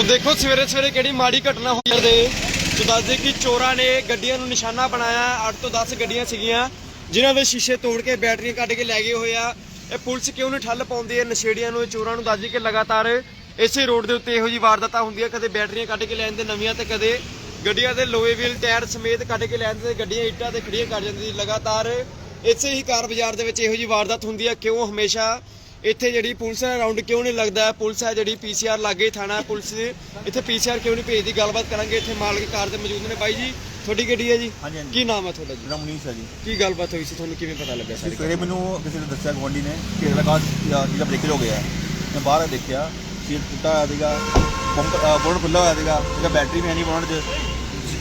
ਸੋ ਦੇਖੋ ਸਵੇਰੇ ਸਵੇਰੇ ਕਿਹੜੀ ਮਾੜੀ ਘਟਨਾ ਹੋਈ ਦੇ। ਸੋ ਦੱਸਦੇ ਕਿ ਚੋਰਾਂ ਨੇ ਗੱਡੀਆਂ ਨੂੰ ਨਿਸ਼ਾਨਾ ਬਣਾਇਆ 8 ਤੋਂ 10 ਗੱਡੀਆਂ ਸੀਗੀਆਂ, ਜਿਨ੍ਹਾਂ ਦੇ ਸ਼ੀਸ਼ੇ ਤੋੜ ਕੇ ਬੈਟਰੀਆਂ ਕੱਢ ਕੇ ਲੈ ਗਏ ਹੋਏ ਆ। ਇਹ ਪੁਲਿਸ ਕਿਉਂ ਨਹੀਂ ਠੱਲ ਪਾਉਂਦੀ ਹੈ? ਨਸ਼ੇੜੀਆਂ ਨੂੰ ਚੋਰਾਂ ਨੂੰ ਦੱਸਦੀ ਕਿ ਲਗਾਤਾਰ ਇਸੇ ਰੋਡ ਦੇ ਉੱਤੇ ਇਹੋ ਜਿਹੀ ਵਾਰਦਾਤਾਂ ਹੁੰਦੀਆਂ, ਕਦੇ ਬੈਟਰੀਆਂ ਕੱਢ ਕੇ ਲੈ ਜਾਂਦੇ ਨਵੀਆਂ ਤੇ ਕਦੇ ਗੱਡੀਆਂ ਦੇ ਲੋਹੇ ਵੀਲ, ਟਾਇਰ ਸਮੇਤ ਕੱਢ ਕੇ ਲੈ ਜਾਂਦੇ ਗੱਡੀਆਂ ਇੱਟਾਂ ਤੇ ਖੜੀਆਂ ਕਰ ਜਾਂਦੀ। ਲਗਾਤਾਰ ਇਸੇ ਹੀ ਕਾਰ ਬਾਜ਼ਾਰ ਦੇ ਵਿੱਚ ਇਹੋ ਜਿਹੀ ਵਾਰਦਾਤ ਹੁੰਦੀ ਹੈ। ਕਿਉਂ? ਹਮੇਸ਼ਾ ਇੱਥੇ ਜਿਹੜੀ ਪੁਲਿਸ ਹੈ ਰਾਉਂਡ ਕਿਉਂ ਨਹੀਂ ਲੱਗਦਾ? ਪੁਲਿਸ ਹੈ ਜਿਹੜੀ ਪੀਸੀਆਰ ਲਾਗੇ ਥਾਣਾ ਪੁਲਿਸ ਇੱਥੇ ਪੀਸੀਆਰ ਕਿਉਂ ਨਹੀਂ ਭੇਜਦੀ? ਗੱਲਬਾਤ ਕਰਾਂਗੇ। ਇੱਥੇ ਮਾਲਕ ਕਾਰ ਦੇ ਮੌਜੂਦ ਨੇ। ਬਾਈ ਜੀ ਤੁਹਾਡੀ ਗੱਡੀ ਹੈ ਜੀ? ਹਾਂਜੀ, ਹਾਂਜੀ। ਕੀ ਨਾਮ ਹੈ ਤੁਹਾਡਾ ਜੀ? ਮੇਰਾ ਮੁਨੀਸ਼ ਹੈ ਜੀ। ਕੀ ਗੱਲਬਾਤ ਹੋਈ ਸੀ? ਤੁਹਾਨੂੰ ਕਿਵੇਂ ਪਤਾ ਲੱਗਾ ਜੀ ਸਾਰੀ ਸਵੇਰੇ ਮੈਨੂੰ ਕਿਸੇ ਨੇ ਦੱਸਿਆ ਗੁਆਂਢੀ ਨੇ ਕਿ ਇਹਦਾ ਕਾਸ ਜਿਹਦਾ ਬ੍ਰੇਕਰ ਹੋ ਗਿਆ ਹੈ। ਮੈਂ ਬਾਹਰ ਦੇਖਿਆ ਸੀਟ ਟੁੱਟਾ ਹੋਇਆ ਸੀਗਾ ਬੰਪ ਬੋਰਡ ਖੁੱਲਾ ਹੋਇਆ ਸੀਗਾ ਇਹਦਾ ਬੈਟਰੀ ਵੀ ਹੈ ਨਹੀਂ ਬੋਰਡ 'ਚ।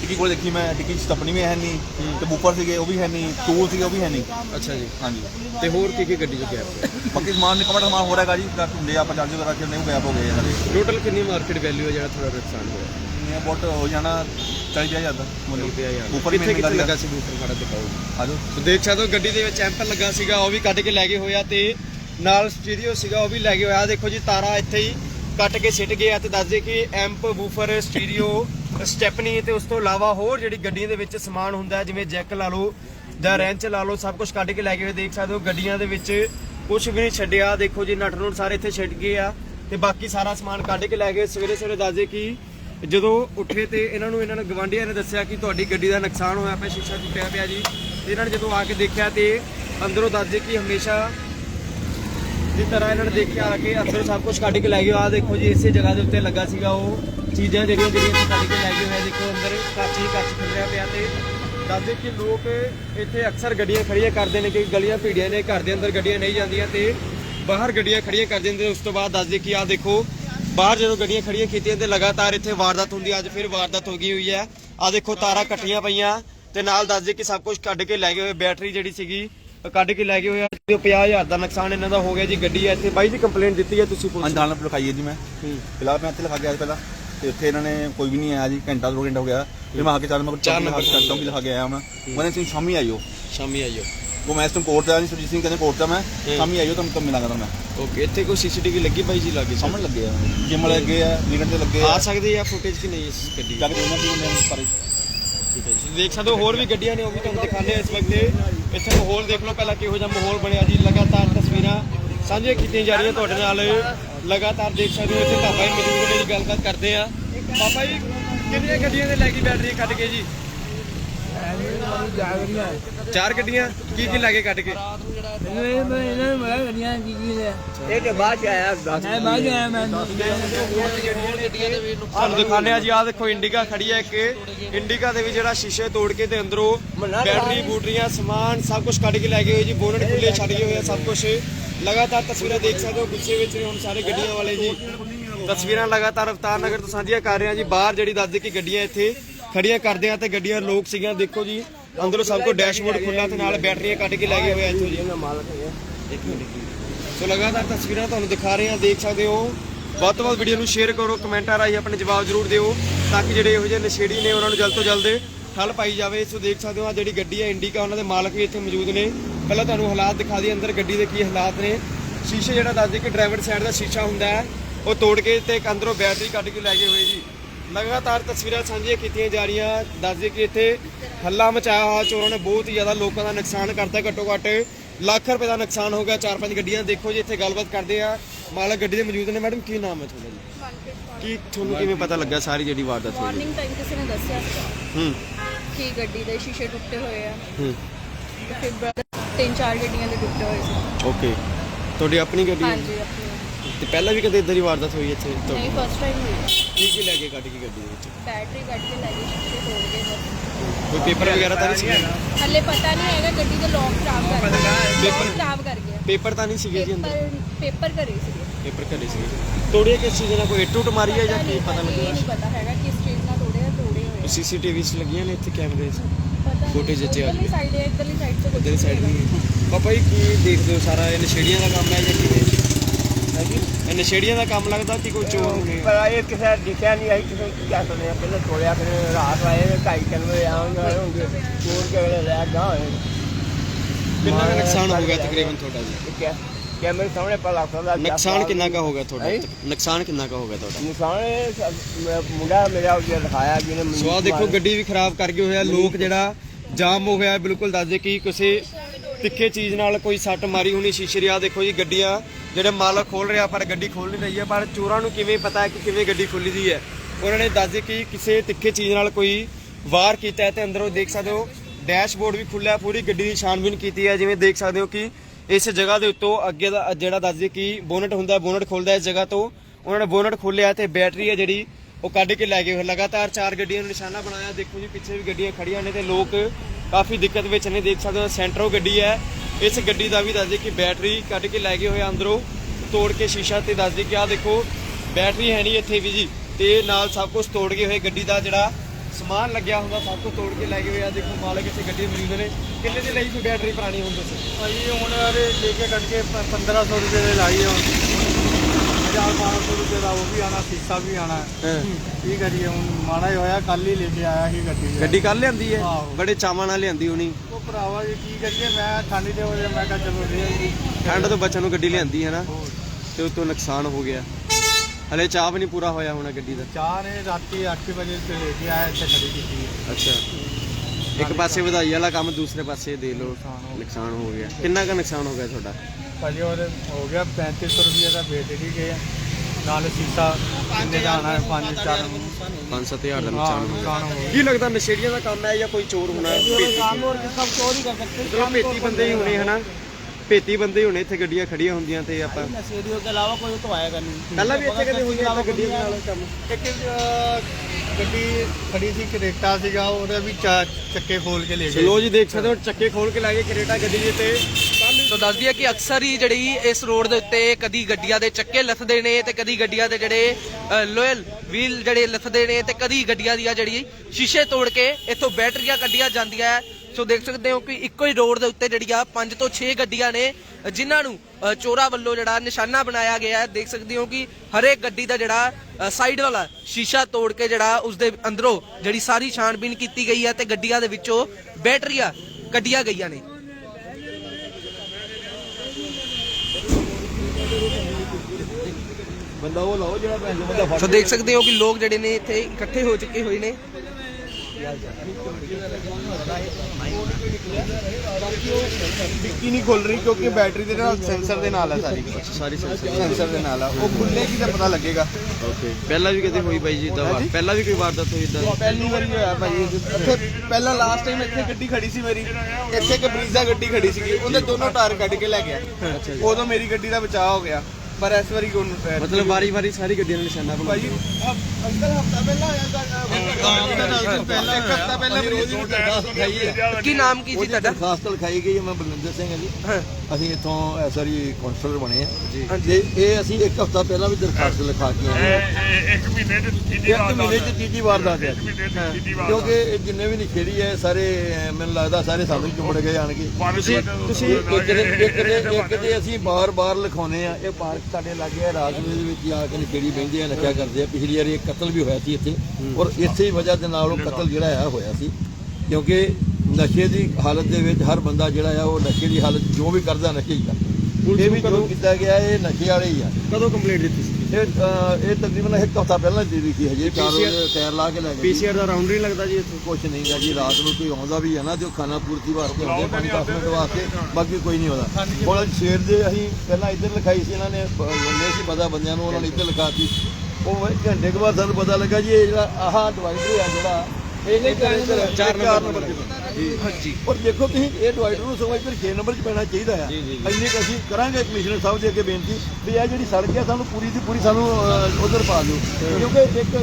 ਟਿੱਕੀ ਕੋਲ ਦੇਖੀ ਮੈਂ ਟਿੱਕੀ 'ਚ ਸਟੱਪਣੀ ਵੀ ਹੈ ਨਹੀਂ ਤੇ ਬੂਫਰ ਸੀਗੇ ਉਹ ਵੀ ਹੈ ਨਹੀਂ ਟੂਲ ਸੀਗੇ ਉਹ ਵੀ ਹੈ ਨਹੀਂ ਅੱਛਾ ਜੀ ਹਾਂਜੀ। ਤੇ ਹੋਰ ਕੀ ਕੀ ਗੱਡੀ ਚ ਗਿਆ ਬਾਕੀ ਸਮਾਨ ਨਿਕਮਟ ਸਮਾਨ ਹੋ ਰਿਹਾ ਜੀ ਟਰੱਕ ਹੁੰਦੇ ਆਪਾਂ ਚਾਰਜ ਵਗੈਰਾ ਚ ਨਹੀਂ ਗਾਇਬ ਹੋ ਗਏ ਸਾਰੇ। ਟੋਟਲ ਕਿੰਨੀ ਮਾਰਕੀਟ ਵੈਲਿਊ ਹੈ ਜਿਹੜਾ ਥੋੜਾ ਨੁਕਸਾਨ ਹੋਇਆ? ਇਹ ਬੋਟ ਹੋ ਜਾਣਾ 40000 ਦਾ ਮੁੱਲ ਬੂਫਰ ਕਿੱਥੇ ਲੱਗਾ ਸੀ ਬੂਫਰ ਖੜਾ ਦਿਖਾਓ। ਆਜੋ। ਸੋ ਦੇਖ ਸਕਦੇ ਹੋ ਗੱਡੀ ਦੇ ਵਿੱਚ ਐਂਪਲ ਲੱਗਾ ਸੀਗਾ ਉਹ ਵੀ ਕੱਢ ਕੇ ਲੈ ਗਏ ਹੋਇਆ ਤੇ ਨਾਲ ਸਟੀਰੀਓ ਸੀਗਾ ਉਹ ਵੀ ਲੈ ਗਏ ਹੋਇਆ ਦੇਖੋ ਜੀ ਤਾਰਾ ਇੱਥੇ ਹੀ ਕੱਟ ਕੇ ਸਿੱਟ ਗਏ ਆ ਤੇ ਦੱਸਦੇ ਕਿ ਐਂਪ ਬੂਫਰ ਸਟੀਰੀਓ ਸਟੈਪਨੀ ਤੇ ਉਸ ਤੋਂ ਇਲਾਵਾ ਹੋਰ ਜਿਹੜੀ ਗੱਡੀਆਂ ਦੇ ਵਿੱਚ ਸਮਾਨ ਹੁੰਦਾ ਜਿਵੇਂ ਜੈਕ ਲਾ ਲਓ ਜਾਂ ਰੈਂਚ ਲਾ ਲਓ, ਸਭ ਕੁਝ ਕੱਢ ਕੇ ਲੈ ਕੇ ਦੇਖ ਸਕਦੇ ਹੋ। ਗੱਡੀਆਂ ਦੇ ਵਿੱਚ ਕੁਝ ਵੀ ਨਹੀਂ ਛੱਡਿਆ। ਦੇਖੋ ਜੀ, ਨਟ ਨੂਟ ਸਾਰੇ ਇੱਥੇ ਛੱਡ ਗਏ ਆ ਤੇ ਬਾਕੀ ਸਾਰਾ ਸਮਾਨ ਕੱਢ ਕੇ ਲੈ ਗਏ। ਸਵੇਰੇ ਸਵੇਰੇ ਦੱਸਦੇ ਕਿ ਜਦੋਂ ਉੱਠੇ ਤੇ ਇਹਨਾਂ ਨੂੰ, ਇਹਨਾਂ ਨੇ ਗਵਾਂਢੀਆਂ ਨੇ ਦੱਸਿਆ ਕਿ ਤੁਹਾਡੀ ਗੱਡੀ ਦਾ ਨੁਕਸਾਨ ਹੋਇਆ ਪਿਆ, ਸ਼ੀਸ਼ਾ ਟੁੱਟਿਆ ਪਿਆ ਜੀ। ਤੇ ਇਹਨਾਂ ਨੇ ਜਦੋਂ ਆ ਕੇ ਦੇਖਿਆ ਤੇ ਅੰਦਰੋਂ ਦੱਸਦੇ ਕਿ ਹਮੇਸ਼ਾ ਜਿਸ ਤਰ੍ਹਾਂ ਇਹਨਾਂ ਨੇ ਦੇਖਿਆ ਆ ਕੇ ਅੰਦਰੋਂ ਸਭ ਕੁਝ ਕੱਢ ਕੇ ਲੈ ਗਏ ਆ ਦੇਖੋ ਜੀ, ਇਸੇ ਜਗ੍ਹਾ ਦੇ ਉੱਤੇ ਲੱਗਾ ਸੀਗਾ ਉਹ ਚੀਜ਼ਾਂ ਜਿਹੜੀਆਂ ਜਿਹੜੀਆਂ ਕੱਢ ਕੇ ਲੈ ਗਏ ਹੋਏ, ਦੇਖੋ ਅੰਦਰ ਕੱਚ ਹੀ ਕੱਚ ਖਿਲਰਿਆ ਪਿਆ ਤੇ ਦੱਸਦੇ ਕਿ ਲੋਕ ਇੱਥੇ ਅਕਸਰ ਗੱਡੀਆਂ ਖੜੀਆਂ ਕਰਦੇ ਨੇ ਕਿ ਗਲੀਆਂ ਭੀੜੀਆਂ ਨੇ, ਘਰ ਦੇ ਅੰਦਰ ਗੱਡੀਆਂ ਨਹੀਂ ਜਾਂਦੀਆਂ ਤੇ ਬਾਹਰ ਗੱਡੀਆਂ ਖੜੀਆਂ ਕਰ ਦਿੰਦੇ ਉਸ ਤੋਂ ਬਾਅਦ ਦੱਸਦੇ ਕਿ ਆ ਦੇਖੋ, ਬਾਹਰ ਜਦੋਂ ਗੱਡੀਆਂ ਖੜੀਆਂ ਕੀਤੀਆਂ ਤੇ ਲਗਾਤਾਰ ਇੱਥੇ ਵਾਰਦਾਤ ਹੁੰਦੀ ਆ। ਅੱਜ ਫਿਰ ਵਾਰਦਾਤ ਹੋ ਗਈ ਹੋਈ ਹੈ ਆ ਦੇਖੋ ਤਾਰਾਂ ਕੱਟੀਆਂ ਪਈਆਂ ਤੇ ਨਾਲ ਦੱਸਦੇ ਕਿ ਸਭ ਕੁਝ ਕੱਢ ਕੇ ਲੈ ਗਏ ਹੋਏ, ਬੈਟਰੀ ਜਿਹੜੀ ਸੀਗੀ ਕੱਢ ਕੇ ਲੈ ਗਏ ਹੋਏ ਆ ਤੇ 50000 ਦਾ ਨੁਕਸਾਨ ਇਹਨਾਂ ਦਾ ਹੋ ਗਿਆ ਜੀ ਗੱਡੀ ਹੈ ਇੱਥੇ। ਬਾਈ ਜੀ ਕੰਪਲੇਂਟ ਦਿੱਤੀ ਹੈ ਤੁਸੀਂ ਪੁਲਿਸ ਅੰਦਾਨ ਨਾਲ ਲਿਖਾਈ ਹੈ ਜੀ ਮੈਂ। ਫਿਲਹਾਲ ਮੈਂ ਇੱਥੇ ਲਿਖਾ ਗਿਆ ਸੀ ਪਹਿਲਾਂ। ਤੇ ਉੱਥੇ ਇਹਨਾਂ ਨੇ ਕੋਈ ਵੀ ਨਹੀਂ ਆਇਆ ਜੀ ਘੰਟਾ ਦੋ ਘੰਟਾ ਹੋ ਗਿਆ। ਫਿਰ ਮੈਂ ਆ ਕੇ ਚਾਰ ਨੰਬਰ ਚਾਰ ਨੰਬਰ ਚੌਂਕੀ ਵੀ ਲਿਖਾ ਕੇ ਆਇਆ ਮੈਂ ਉਹਨੇ ਸਿੰਘ ਸ਼ਾਮੀ ਆਇਓ। ਸ਼ਾਮੀ ਆਇਓ। ਉਹ ਮੈਂ ਇਸ ਕੋਰਟ ਦਾ ਨਹੀਂ ਸੁਰਜੀਤ ਸਿੰਘ ਕਹਿੰਦੇ ਕੋਰਟ ਦਾ ਮੈਂ। ਸ਼ਾਮੀ ਆਇਓ ਤੁਹਾਨੂੰ ਮਿਲਾਂਗਾ ਤੁਹਾਨੂੰ ਮੈਂ। ਓਕੇ ਇੱਥੇ ਕੋਈ ਸੀਸੀਟੀਵੀ ਲੱਗੀ ਬਾਈ ਜੀ ਲੱਗੀ? ਸਾਹਮਣੇ ਲੱਗੇ ਆ। ਜਿਮ ਲੱਗੇ ਆ ਲੀਗਨ ਤੇ ਲੱਗੇ ਆ। ਆ ਸਕਦੀ ਆ ਫੁਟੇਜ ਕਿ ਨਹੀਂ ਇਸ ਗੱਡੀ ਦੀ? ਜਾ ਕੇ ਉਹਨਾਂ ਦੀ ਉਹਨਾਂ ਪਰ ਠੀਕ ਹੈ ਜੀ। ਦੇਖ ਸਕਦੇ ਹੋ ਹੋਰ ਵੀ ਗੱਡੀਆਂ ਨੇ ਉਹ ਵੀ ਤੁਹਾਨੂੰ ਆ ਇਸ ਵਕਤ। ਇੱਥੇ ਮਾਹੌਲ ਦੇਖ ਲਓ ਪਹਿਲਾਂ ਕਿਹੋ ਜਿਹਾ ਮਾਹੌਲ ਬਣਿਆ ਜੀ ਲਗਾਤਾਰ ਤਸਵੀਰਾਂ ਸਾਂਝੀਆਂ ਕੀਤੀਆਂ ਜਾ ਰਹੀਆਂ ਤੁਹਾਡੇ ਨਾਲ। ਲਗਾਤਾਰ ਦੇਖ ਸਕਦੇ ਹੋ ਇੱਥੇ ਪਾਪਾ ਜੀ ਮੌਜੂਦ ਨੇ ਜੀ ਗੱਲਬਾਤ ਕਰਦੇ ਆ। ਪਾਪਾ ਜੀ ਕਿੰਨੀਆਂ ਗੱਡੀਆਂ ਦੇ ਲੈ ਗਈ ਬੈਟਰੀ ਕੱਢ ਕੇ ਜੀ? ਚਾਰ ਗੱਡੀਆਂ। ਕੀ ਕੀ ਲੈ ਕੇ ਕੱਢ ਕੇ? ਇਹ ਤੇ ਬਾਅਦ ਚ ਆਇਆ ਦੱਸ ਬਾਅਦ ਚ ਆਇਆ ਮੈਂ ਤੁਹਾਨੂੰ ਦਿਖਾਉਂਦੇ ਆ ਜੀ ਆ ਦੇਖੋ ਇੰਡੀਕਾ ਖੜੀ ਹੈ ਇੱਕ। ਇੰਡੀਕਾ ਦੇ ਵੀ ਜਿਹੜਾ ਸ਼ੀਸ਼ੇ ਤੋੜ ਕੇ ਤੇ ਅੰਦਰੋਂ ਬੈਟਰੀ ਬੂਟਰੀਆਂ, ਸਮਾਨ ਸਭ ਕੁਝ ਕੱਢ ਕੇ ਲੈ ਗਏ ਹੋਏ ਜੀ, ਬੋਨਟ ਖੁੱਲੇ ਛੱਡ ਗਏ ਹੋਏ ਆ, ਸਭ ਕੁਝ ਲਗਾਤਾਰ ਤਸਵੀਰਾਂ ਦੇਖ ਸਕਦੇ ਹੋ, ਗੁੱਸੇ ਵਿੱਚ ਨੇ ਹੁਣ ਸਾਰੇ ਗੱਡੀਆਂ ਵਾਲੇ ਜੀ। ਤਸਵੀਰਾਂ ਲਗਾਤਾਰ ਅਵਤਾਰ ਨਗਰ ਤੋਂ ਸਾਂਝੀਆਂ ਕਰ ਰਹੇ ਆ ਜੀ, ਬਾਹਰ ਜਿਹੜੀ ਦੱਸਦੇ ਕਿ ਗੱਡੀਆਂ ਇੱਥੇ ਖੜੀਆਂ ਕਰਦੇ ਆ ਤੇ ਗੱਡੀਆਂ ਲੋਕ ਸੀਗੀਆਂ, ਦੇਖੋ ਜੀ। ਅੰਦਰੋਂ ਸਭ ਕੁਝ ਡੈਸ਼ਬੋਰਡ ਖੁੱਲਾ ਤੇ ਨਾਲ ਬੈਟਰੀਆਂ ਕੱਢ ਕੇ ਲੈ ਗਏ ਹੋਏ ਆ ਇੱਥੋਂ ਜੀ। ਇੱਕ ਮਿੰਟ ਸੋ ਲਗਾਤਾਰ ਤਸਵੀਰਾਂ ਤੁਹਾਨੂੰ ਦਿਖਾ ਰਹੇ ਹਾਂ ਦੇਖ ਸਕਦੇ ਹੋ। ਵੱਧ ਤੋਂ ਵੱਧ ਵੀਡੀਓ ਨੂੰ ਸ਼ੇਅਰ ਕਰੋ ਕਮੈਂਟਾਂ ਰਾਹੀਂ ਆਪਣੇ ਜਵਾਬ ਜ਼ਰੂਰ ਦਿਓ ਤਾਂ ਕਿ ਜਿਹੜੇ ਇਹੋ ਜਿਹੇ ਨਸ਼ੇੜੀ ਨੇ ਉਹਨਾਂ ਨੂੰ ਜਲਦ ਤੋਂ ਜਲਦ ਠੱਲ ਪਾਈ ਜਾਵੇ। ਸੋ ਦੇਖ ਸਕਦੇ ਹੋ ਆ ਜਿਹੜੀ ਗੱਡੀ ਹੈ ਇੰਡੀਕਾ ਉਹਨਾਂ ਦੇ ਮਾਲਕ ਵੀ ਇੱਥੇ ਮੌਜੂਦ ਨੇ। ਪਹਿਲਾਂ ਤੁਹਾਨੂੰ ਹਾਲਾਤ ਦਿਖਾ ਦਈਏ ਅੰਦਰ ਗੱਡੀ ਦੇ ਕੀ ਹਾਲਾਤ ਨੇ। ਸ਼ੀਸ਼ੇ ਜਿਹੜਾ ਦੱਸਦੇ ਕਿ ਡਰਾਈਵਰ ਸਾਈਡ ਦਾ ਸ਼ੀਸ਼ਾ ਹੁੰਦਾ ਹੈ। ਉਹ ਤੋੜ ਕੇ ਤੇ ਇੱਕ ਅੰਦਰੋਂ ਬੈਟਰੀ ਕੱਢ ਕੇ ਲੈ ਗਏ ਹੋਏ ਜੀ। ਲਗਾਤਾਰ ਤਸਵੀਰਾਂ ਸਾਂਝੀਆਂ ਕੀਤੀਆਂ ਜਾ ਰਹੀਆਂ। ਦੱਸਦੇ ਕਿ ਇੱਥੇ ਹੱਲਾ ਮਚਾਇਆ ਹੋਇਆ ਚੋਰਾਂ ਨੇ ਬਹੁਤ ਹੀ ਜ਼ਿਆਦਾ ਲੋਕਾਂ ਦਾ ਨੁਕਸਾਨ ਕਰਤਾ। ਘੱਟੋ ਘੱਟ ਲੱਖ ਰੁਪਏ ਦਾ ਨੁਕਸਾਨ ਹੋ ਗਿਆ ਚਾਰ ਪੰਜ ਗੱਡੀਆਂ। ਦੇਖੋ ਜੀ ਇੱਥੇ ਗੱਲਬਾਤ ਕਰਦੇ ਆ ਮਾਲਕ ਗੱਡੀ ਦੇ ਮੌਜੂਦ ਨੇ। ਮੈਡਮ ਕੀ ਨਾਮ ਹੈ ਤੁਹਾਡਾ ਜੀ? ਕੀ ਤੁਹਾਨੂੰ ਕਿਵੇਂ ਪਤਾ ਲੱਗਾ ਸਾਰੀ ਜਿਹੜੀ ਵਾਰਦਾਤ ਹੋਈ? ਮਾਰਨਿੰਗ ਟਾਈਮ ਕਿਸੇ ਨੇ ਦੱਸਿਆ ਹੂੰ। ਕਿ ਗੱਡੀ ਦੇ ਸ਼ੀਸ਼ੇ ਟੁੱਟੇ ਹੋਏ ਆ। ਹੂੰ। ਤੇ ਫਿਰ ਤਿੰਨ ਚਾਰ ਗੱਡੀਆਂ ਦੇ ਟੁੱਟੇ ਹੋਏ ਸੀ। ਓਕੇ। ਤੁਹਾਡੀ ਆਪਣੀ ਗੱਡੀ? ਹਾਂਜੀ ਆਪਣੀ। ਤੇ ਪਹਿਲਾਂ ਵੀ ਕਦੇ ਇਦਾਂ ਦੀ ਵਾਰਦਾਤ ਹੋਈ ਇੱਥੇ? ਨਹੀਂ ਫਸਟ ਟਾਈਮ ਹੋਈ ਕੀ ਕੀ ਲੈ ਕੇ ਕੱਢ ਕੇ ਗੱਡੀ ਦੇ ਵਿੱਚ? ਬੈਟਰੀ ਕੱਢ ਕੇ ਲੈ ਗਏ ਸ਼ੀਸ਼ੇ ਤੋੜ ਗਏ ਬਸ। ਕੋਈ ਪੇਪਰ ਵਗੈਰਾ ਤਾਂ ਨਹੀਂ ਸੀਗਾ? ਹੱਲੇ ਪਤਾ ਨਹੀਂ ਹੈਗਾ ਗੱਡੀ ਦੇ ਲੋਕ ਖਰਾਬ ਕਰ ਗਿਆ ਲੋਕ ਖਰਾਬ ਕਰ ਗਿਆ ਪੇਪਰ ਤਾਂ ਨਹੀਂ ਸੀਗੇ ਜੀ ਅੰਦਰ? ਪੇਪਰ ਪੇਪਰ ਕਰੇ ਸੀਗੇ। ਪੇਪਰ ਘਰੇ ਸੀਗੇ। ਤੋੜੇ ਕਿਸ ਚੀਜ਼ ਨਾਲ? ਕੋਈ ਟੁੱਟ ਮਾਰੀ ਹੈ ਜਾਂ ਕੀ ਨਹੀਂ ਪਤਾ ਇਹ ਲੱਗਿਆ? ਨਹੀਂ ਪਤਾ ਹੈਗਾ ਕਿਸ ਚੀਜ਼ ਨਾਲ ਤੋੜੇ ਆ ਤੋੜੇ ਹੋਏ ਆ। ਸੀਸੀਟੀਵੀ 'ਚ ਲੱਗੀਆਂ ਨੇ ਇੱਥੇ ਕੈਮਰੇ ਪਤਾ Footage ਚ ਆ ਇਧਰਲੀ ਸਾਈਡ ਹੈ ਇਧਰਲੀ ਸਾਈਡ ਤੋਂ ਉਧਰ ਸਾਈਡ ਵੀ ਪਾਪਾ ਜੀ ਕੀ ਦੇਖਦੇ ਹੋ? ਸਾਰਾ ਇਹ ਨਸ਼ੇੜੀਆਂ ਦਾ ਕੰਮ ਹੈ ਜਾਂ ਕਿਵੇਂ? ਇਹ ਨਸ਼ੇੜੀਆਂ ਦਾ ਕੰਮ ਲੱਗਦਾ ਕਿ ਕੋਈ ਚੋਰ ਹੋਣੇ ਪਰ ਇਹ ਕਿਸੇ ਦਿਖਿਆ ਨਹੀਂ ਆਈ ਕਿਸੇ ਨੂੰ ਕਿਆ ਸੁਣਿਆ ਪਹਿਲਾਂ ਤੋੜਿਆ ਫਿਰ ਰਾਤ ਆਏ ਢਾਈ ਤਿੰਨ ਵਜੇ ਆਉਂਗੇ ਹੋਣਗੇ। ਤੋੜ ਕੇ ਵੇਲੇ ਲੈ ਗਾ ਹੋਏ ਕਿੰਨਾ ਕੁ ਨੁਕਸਾਨ ਹੋ ਗਿਆ ਤਕਰੀਬਨ ਤੁਹਾਡਾ ਜੀ? ਠੀਕ ਹੈ ਕੈਮਰੇ ਸਾਹਮਣੇ ਪਾ ਲੱਗ ਸਕਦਾ ਨੁਕਸਾਨ ਕਿੰਨਾ ਕਾ ਹੋ ਗਿਆ ਤੁਹਾਡਾ? ਨੁਕਸਾਨ ਕਿੰਨਾ ਕਾ ਹੋ ਗਿਆ ਤੁਹਾਡਾ? ਨੁਕਸਾਨ ਮੁੰਡਾ ਮੇਰਾ ਉਹ ਜਿਹੜਾ ਦਿਖਾਇਆ ਕਿ ਇਹਨੇ ਸੋ ਆਹ ਦੇਖੋ ਗੱਡੀ ਵੀ ਖਰਾਬ ਕਰ ਗਏ ਹੋਇਆ ਲੋਕ ਜਿਹੜਾ ਜਾਮ ਹੋ ਗਿਆ ਬਿਲਕੁਲ ਦੱਸਦੇ ਕਿ ਕਿਸੇ ਤਿੱਖੇ ਚੀਜ਼ ਨਾਲ ਕੋਈ ਸੱਟ ਮਾਰੀ ਹੋਣੀ ਸ਼ੀਸ਼ੇ ਦੀ। ਆਹ ਦੇਖੋ ਜੀ ਗੱਡੀਆਂ ਜਿਹੜੇ ਮਾਲਕ ਖੋਲ ਰਿਹਾ, ਪਰ ਗੱਡੀ ਖੋਲ ਨਹੀਂ ਰਹੀ ਹੈ। ਪਰ ਚੋਰਾਂ ਨੂੰ ਕਿਵੇਂ ਪਤਾ ਹੈ ਕਿ ਕਿਵੇਂ ਗੱਡੀ ਖੁੱਲੀ ਦੀ ਹੈ? ਉਹਨਾਂ ਨੇ ਦੱਸਦੇ ਕਿ ਕਿਸੇ ਤਿੱਖੇ ਚੀਜ਼ ਨਾਲ ਕੋਈ ਵਾਰ ਕੀਤਾ ਹੈ ਤੇ ਅੰਦਰੋਂ ਦੇਖ ਸਕਦੇ ਹੋ ਡੈਸ਼ਬੋਰਡ ਵੀ ਖੁੱਲਿਆ ਪੂਰੀ ਗੱਡੀ ਦੀ ਛਾਣਬੀਨ ਕੀਤੀ ਹੈ। ਜਿਵੇਂ ਦੇਖ ਸਕਦੇ ਹੋ ਕਿ ਇਸ ਜਗ੍ਹਾ ਦੇ ਉੱਤੋਂ ਅੱਗੇ ਦਾ ਜਿਹੜਾ ਦੱਸਦੇ ਕਿ ਬੋਨਟ ਹੁੰਦਾ ਬੋਨਟ ਖੁੱਲਦਾ ਇਸ ਜਗ੍ਹਾ ਤੋਂ ਉਹਨਾਂ ਨੇ ਬੋਨਟ ਖੋਲ੍ਹਿਆ ਤੇ ਬੈਟਰੀ ਹੈ ਜਿਹੜੀ ਉਹ ਕੱਢ ਕੇ ਲੈ ਗਏ ਹੋਏ ਲਗਾਤਾਰ ਚਾਰ ਗੱਡੀਆਂ ਨੂੰ ਨਿਸ਼ਾਨਾ ਬਣਾਇਆ। ਦੇਖੋ ਜੀ, ਪਿੱਛੇ ਵੀ ਗੱਡੀਆਂ ਖੜੀਆਂ ਨੇ ਤੇ ਲੋਕ ਕਾਫੀ ਦਿੱਕਤ ਵਿੱਚ ਨੇ, ਦੇਖ ਸਕਦੇ ਹੋ ਸੈਂਟਰੋ ਗੱਡੀ ਹੈ। ਇਸ ਗੱਡੀ ਦਾ ਵੀ ਦੱਸਦੇ ਕਿ ਬੈਟਰੀ ਕੱਢ ਕੇ ਲੈ ਗਏ ਹੋਏ ਆ ਅੰਦਰੋਂ, ਤੋੜ ਕੇ ਸ਼ੀਸ਼ਾ ਤੇ ਦੱਸਦੇ ਕਿ ਆਹ ਦੇਖੋ, ਬੈਟਰੀ ਹੈ ਨਹੀਂ ਇੱਥੇ ਵੀ ਜੀ। ਤੇ ਨਾਲ ਸਭ ਕੁਝ ਤੋੜ ਗਏ ਹੋਏ, ਗੱਡੀ ਦਾ ਜਿਹੜਾ ਸਮਾਨ ਲੱਗਿਆ ਹੁੰਦਾ, ਸਭ ਕੁਝ ਤੋੜ ਕੇ ਲੈ ਗਏ ਹੋਏ ਆ। ਦੇਖੋ ਮਾਲਕ ਇੱਥੇ ਗੱਡੀ ਮੌਜੂਦ ਨੇ। ਕਿੰਨੇ ਦੀ ਲਈ ਕੋਈ ਬੈਟਰੀ ਪੁਰਾਣੀ ਹੁੰਦੀ ਸੀ ਭਾਈ ਹੁਣ ਅਰੇ ਲੈ ਕੇ ਕੱਢ ਕੇ 1500 ਰੁਪਏ ਦੇ ਲਾਈ ਹੈ ਹੁਣ। 1500 ਰੁਪਏ ਦਾ ਉਹ ਵੀ ਆਣਾ ਸੀਸਾ ਵੀ ਆਣਾ ਕੀ ਕਰੀਏ ਹੁਣ ਮਾੜਾ ਹੀ ਹੋਇਆ ਕੱਲ ਹੀ ਲੈ ਕੇ ਆਇਆ ਸੀ ਗੱਡੀ ਗੱਡੀ ਕੱਲ ਲਿਆਂਦੀ ਹੈ ਆਹੋ। ਬੜੇ ਚਾਵਾਂ ਨਾਲ ਲਿਆਂਦੀ ਹੋਣੀ। ਉਹ ਭਰਾਵਾ ਜੀ ਕੀ ਕਰੀਏ ਮੈਂ ਠੰਡ ਦੇ ਵਜੇ ਮੈਂ ਕਿਹਾ ਚਲੋ ਲੈ ਆਈ ਠੰਡ ਤੋਂ ਬਚਣ ਨੂੰ ਗੱਡੀ ਲਿਆਂਦੀ ਹੈ ਨਾ ਤੇ ਉਤੋਂ ਨੁਕਸਾਨ ਹੋ ਗਿਆ। ਹਲੇ ਚਾਹ ਵੀ ਨਹੀਂ ਪੂਰਾ ਹੋਇਆ ਹੋਣਾ ਗੱਡੀ ਦਾ। ਚਾਰ ਨੇ ਰਾਤੀ 8 ਵਜੇ ਤੇ ਲੈ ਕੇ ਆਇਆ ਇੱਥੇ ਖੜੀ ਕੀਤੀ। ਹੈ ਅੱਛਾ। ਇੱਕ ਪਾਸੇ ਵਧਾਈ ਵਾਲਾ ਕੰਮ ਦੂਸਰੇ ਪਾਸੇ ਦੇ ਲੋ ਨੁਕਸਾਨ ਹੋ ਗਿਆ। ਕਿੰਨਾ ਕੁ ਨੁਕਸਾਨ ਹੋ ਗਿਆ ਤੁਹਾਡਾ? ਭਾਜੀ ਹੋਰ ਹੋ ਗਿਆ 3500 ਰੁਪਏ ਦਾ ਵੇਟ ਹੀ ਗਿਆ ਨਾਲ ਸੀਸਾ ਕਿੰਨੇ ਦਾ ਆਣਾ 5 4 5-7000 ਦਾ ਨੁਕਸਾਨ ਕੀ ਲੱਗਦਾ ਨਸ਼ੇੜੀਆਂ ਦਾ ਕੰਮ ਹੈ ਜਾਂ ਕੋਈ ਚੋਰ ਹੋਣਾ? ਕੰਮ ਹੋਰ ਸਭ ਚੋਰ ਹੀ ਕਰ ਸਕਦੇ। ਚਲੋ ਭੇਤੀ ਬੰਦੇ ਹੀ ਹੋਣੇ ਹਨਾ? ਭੇਤੀ ਬੰਦੇ ਹੋਣੇ ਇੱਥੇ ਗੱਡੀਆਂ ਖੜੀਆਂ ਹੁੰਦੀਆਂ ਤੇ ਆਪਾਂ ਨਸ਼ੇੜੀਆਂ ਦੇ ਇਲਾਵਾ ਕੋਈ ਧਵਾਇਆ ਕਰਨੀ। ਪਹਿਲਾਂ ਵੀ ਇੱਥੇ ਕਦੇ ਹੋਈ ਗੱਡੀਆਂ ਨਾਲ ਕੰਮ? ਇੱਕ ਗੱਡੀ ਖੜੀ ਸੀ ਕਰੇਟਾ ਸੀਗਾ ਉਹਦੇ ਵੀ ਚਾ- ਚੱਕੇ ਖੋਲ ਕੇ ਲੈ ਗਏ ਚਲੋ ਜੀ ਦੇਖ ਸਕਦੇ ਹੋ ਚੱਕੇ ਖੋਲ ਕੇ ਲੈ ਗਏ ਕਰੇਟਾ ਗੱਡੀ ਦੇ ਤੇ ਸੋ ਦੱਸਦੀ ਹੈ ਕਿ ਅਕਸਰ ਹੀ ਜਿਹੜੀ ਇਸ ਰੋਡ ਦੇ ਉੱਤੇ ਕਦੀ ਗੱਡੀਆਂ ਦੇ ਚੱਕੇ ਲੱਥਦੇ ਨੇ ਤੇ ਕਦੀ ਗੱਡੀਆਂ ਦੇ ਜਿਹੜੇ ਲੋਇਲ ਵੀਲ ਜਿਹੜੇ ਲੱਥਦੇ ਨੇ ਤੇ ਕਦੀ ਗੱਡੀਆਂ ਦੀਆਂ ਜਿਹੜੀ ਸ਼ੀਸ਼ੇ ਤੋੜ ਕੇ ਇੱਥੋਂ ਬੈਟਰੀਆਂ ਕੱਢੀਆਂ ਜਾਂਦੀਆਂ ਹੈ। ਸੋ ਦੇਖ ਸਕਦੇ ਹੋ ਕਿ ਇੱਕੋ ਹੀ ਰੋਡ ਦੇ ਉੱਤੇ ਜਿਹੜੀਆਂ 5 ਤੋਂ 6 ਗੱਡੀਆਂ ਨੇ ਜਿਨ੍ਹਾਂ ਨੂੰ ਚੋਰਾਂ ਵੱਲੋਂ ਜਿਹੜਾ ਨਿਸ਼ਾਨਾ ਬਣਾਇਆ ਗਿਆ ਹੈ। ਦੇਖ ਸਕਦੇ ਹੋ ਕਿ ਹਰੇਕ ਗੱਡੀ ਦਾ ਜਿਹੜਾ ਸਾਈਡ ਵਾਲਾ ਸ਼ੀਸ਼ਾ ਤੋੜ ਕੇ ਜਿਹੜਾ ਉਸ ਦੇ ਅੰਦਰੋਂ ਜਿਹੜੀ ਸਾਰੀ ਛਾਣਬੀਨ ਕੀਤੀ ਗਈ ਹੈ ਤੇ ਗੱਡੀਆਂ ਦੇ ਵਿੱਚੋਂ ਬੈਟਰੀਆਂ ਕੱਢੀਆਂ ਗਈਆਂ ਨੇ। ਬੰਦਾ ਉਹ ਲਾਓ ਜਿਹੜਾ ਬੰਦਾ ਫੜ ਸੋ ਦੇਖ ਸਕਦੇ ਹੋ ਕਿ ਲੋਕ ਜਿਹੜੇ ਨੇ ਇੱਥੇ ਇਕੱਠੇ ਹੋ ਚੁੱਕੇ ਹੋਏ ਨੇ। ਡਿੱਕੀ ਨਹੀਂ ਖੁੱਲ ਰਹੀ ਕਿਉਂਕਿ ਬੈਟਰੀ ਦੇ ਨਾਲ ਸੈਂਸਰ ਦੇ ਨਾਲ ਹੈ ਸਾਰੀ। ਸਾਰੀ ਸੈਂਸਰ ਦੇ ਨਾਲ। ਆ। ਉਹ ਖੁੱਲੇਗੀ ਤਾਂ ਪਤਾ ਲੱਗੇਗਾ। ਓਕੇ ਪਹਿਲਾਂ ਵੀ ਕਦੇ ਹੋਈ ਬਾਈ ਜੀ ਵਾ? ਪਹਿਲਾਂ ਵੀ ਕੋਈ ਵਾਰਦਾਤ ਹੋਈ ਇਦਾਂ ਪਹਿਲੀ ਵਾਰੀ ਹੋਇਆ ਭਾਈ ਇੱਥੇ ਪਹਿਲਾਂ ਲਾਸਟ ਟਾਈਮ ਇੱਥੇ ਗੱਡੀ ਖੜੀ ਸੀ ਮੇਰੀ। ਇੱਥੇ ਇੱਕ ਬਰੀਜ਼ਾ ਗੱਡੀ ਖੜੀ ਸੀਗੀ। ਉਹਦੇ ਦੋਨੋਂ ਟਾਇਰ ਕੱਢ ਕੇ ਲੈ ਗਿਆ। ਉਦੋਂ ਮੇਰੀ ਗੱਡੀ ਦਾ ਬਚਾਅ ਹੋ ਗਿਆ। ਪਰ ਇਸ ਵਾਰੀ ਮਤਲਬ ਵਾਰੀ ਵਾਰੀ ਸਾਰੀ ਗੱਡੀਆਂ ਨੂੰ ਨਿਸ਼ਾਨਾ ਭਾਈ ਬਣਾਇਆ ਅੰਕਲ ਹਫਤਾ ਪਹਿਲਾਂ ਹੋਇਆ ਤਾਂ ਪਹਿਲਾਂ ਇੱਕ ਹਫਤਾ ਪਹਿਲਾਂ ਵਿਰੋਧੀ ਨੂੰ ਲਿਖਾਈ ਹੈ। ਕੀ ਨਾਮ ਕੀ ਜੀ ਤੁਹਾਡਾ? ਦਰਖਾਸਤ ਲਿਖਾਈ ਗਈ ਹੈ, ਮੈਂ ਬਲਵਿੰਦਰ ਸਿੰਘ ਹਾਂ ਜੀ। ਹਾਂ। ਅਸੀਂ ਇੱਥੋਂ ਐਸਆਰੀ ਕਾਉਂਸਲਰ ਬਣੇ ਆ ਤੇ ਇਹ ਅਸੀਂ ਇੱਕ ਹਫਤਾ ਪਹਿਲਾਂ ਵੀ ਦਰਖਾਸਤ ਲਿਖਾ ਕੇ ਆਏ ਹਾਂ। ਇੱਕ ਮਹੀਨੇ ਚ ਤੀਜੀ ਇੱਕ ਮਹੀਨੇ ਚ ਤੀਜੀ ਵਾਰ ਦਾ ਹੈ। ਕਿਉਂਕਿ ਜਿੰਨੇ ਵੀ ਨਿਖੇੜੀ ਹੈ ਸਾਰੇ ਮੈਨੂੰ ਲੱਗਦਾ ਸਾਰੇ ਸਾਨੂੰ ਚੁੰਮੜ ਗਏ ਆਣਗੇ। ਤੁਸੀਂ ਤੁਸੀਂ ਇੱਕ ਦੇ ਇੱਕ ਦੇ ਇੱਕ ਦੇ ਅਸੀਂ ਬਾਰ-ਬਾਰ ਲਿਖਾਉਨੇ ਆ ਇਹ ਪਾਰਕ ਸਾਡੇ ਲਾਗੇ ਰਾਜਮੀਰ ਦੇ ਵਿੱਚ ਆ ਕੇ ਨਿਖੇੜੀ ਬਹਿੰਦੇ ਆ ਨਸ਼ਾ ਕਰਦੇ ਆ। ਪਿਛਲੀ ਵਾਰੀ ਇੱਕ ਕਤਲ ਵੀ ਹੋਇਆ ਸੀ ਇੱਥੇ। ਔਰ ਇਸੇ ਹੀ ਵਜ੍ਹਾ ਦੇ ਨਾਲ ਉਹ ਕਤਲ ਜਿਹੜਾ ਆ ਹੋਇਆ ਸੀ। ਕਿਉਂਕਿ ਨਸ਼ੇ ਦੀ ਹਾਲਤ ਦੇ ਵਿੱਚ ਹਰ ਬੰਦਾ ਜਿਹੜਾ ਆ ਉਹ ਨਸ਼ੇ ਦੀ ਹਾਲਤ ਜੋ ਵੀ ਕਰਦਾ ਨਸ਼ੇ ਹੀ ਕਰਦਾ। ਇਹ ਵੀ ਜੋ ਕੀਤਾ ਗਿਆ ਇਹ ਨਸ਼ੇ ਵਾਲੇ ਹੀ ਆ। ਕਦੋਂ ਕੰਪਲੀਟ ਦਿੱਤੀ ਸੀ? ਇਹ ਇਹ ਤਕਰੀਬਨ ਇੱਕ ਹਫਤਾ ਪਹਿਲਾਂ ਦੇ ਦਿੱਤੀ ਸੀ ਹਜੇ ਵਜੇ ਟਾਇਰ ਲਾ ਕੇ ਲੈ ਗਏ ਪੀਸੀਆਰ ਦਾ ਰਾਉਂਡ ਨਹੀਂ ਲੱਗਦਾ ਜੀ ਇੱਥੇ? ਕੁਛ ਨਹੀਂ ਗਾ ਜੀ ਰਾਤ ਨੂੰ ਕੋਈ ਆਉਂਦਾ ਵੀ ਹੈ ਨਾ ਤੇ ਉਹ ਖਾਣਾ ਪੂਰਤੀ ਵਾਸਤੇ ਆਉਂਦੇ ਪੰਜ 10 ਮਿੰਟ ਵਾਸਤੇ ਬਾਕੀ ਕੋਈ ਨਹੀਂ ਆਉਂਦਾ। ਹੁਣ ਸਵੇਰ ਦੇ ਅਸੀਂ ਪਹਿਲਾਂ ਇੱਧਰ ਲਿਖਾਈ ਸੀ ਇਹਨਾਂ ਨੇ ਬੰਦੇ ਸੀ ਪਤਾ ਬੰਦਿਆਂ ਨੂੰ ਉਹਨਾਂ ਨੇ ਇੱਧਰ ਲਿਖਾਤੀ ਉਹ ਘੰਟੇ ਕੁ ਬਾਅਦ ਸਾਨੂੰ ਪਤਾ ਲੱਗਾ ਜੀ ਇਹ ਜਿਹੜਾ ਆਹ ਡਿਵਾਈਡਰ ਆ ਜਿਹੜਾ ਇਹ ਨਹੀਂ ਚਾਰ ਨੰਬਰ ਤੇ ਹਾਂਜੀ। ਔਰ ਦੇਖੋ ਤੁਸੀਂ ਇਹ ਡਿਵਾਈਡਰ ਨੂੰ ਸਗੋਂ ਇੱਧਰ 6 ਨੰਬਰ 'ਚ ਪੈਣਾ ਚਾਹੀਦਾ ਆ। ਇੰਨੇ ਕੁ ਅਸੀਂ ਕਰਾਂਗੇ ਕਮਿਸ਼ਨਰ ਸਾਹਿਬ ਦੇ ਅੱਗੇ ਬੇਨਤੀ ਵੀ ਇਹ ਜਿਹੜੀ ਸੜਕ ਹੈ ਸਾਨੂੰ ਪੂਰੀ ਦੀ ਪੂਰੀ ਸਾਨੂੰ ਉਧਰ ਪਾ ਦਿਓ। ਕਿਉਂਕਿ ਇੱਕ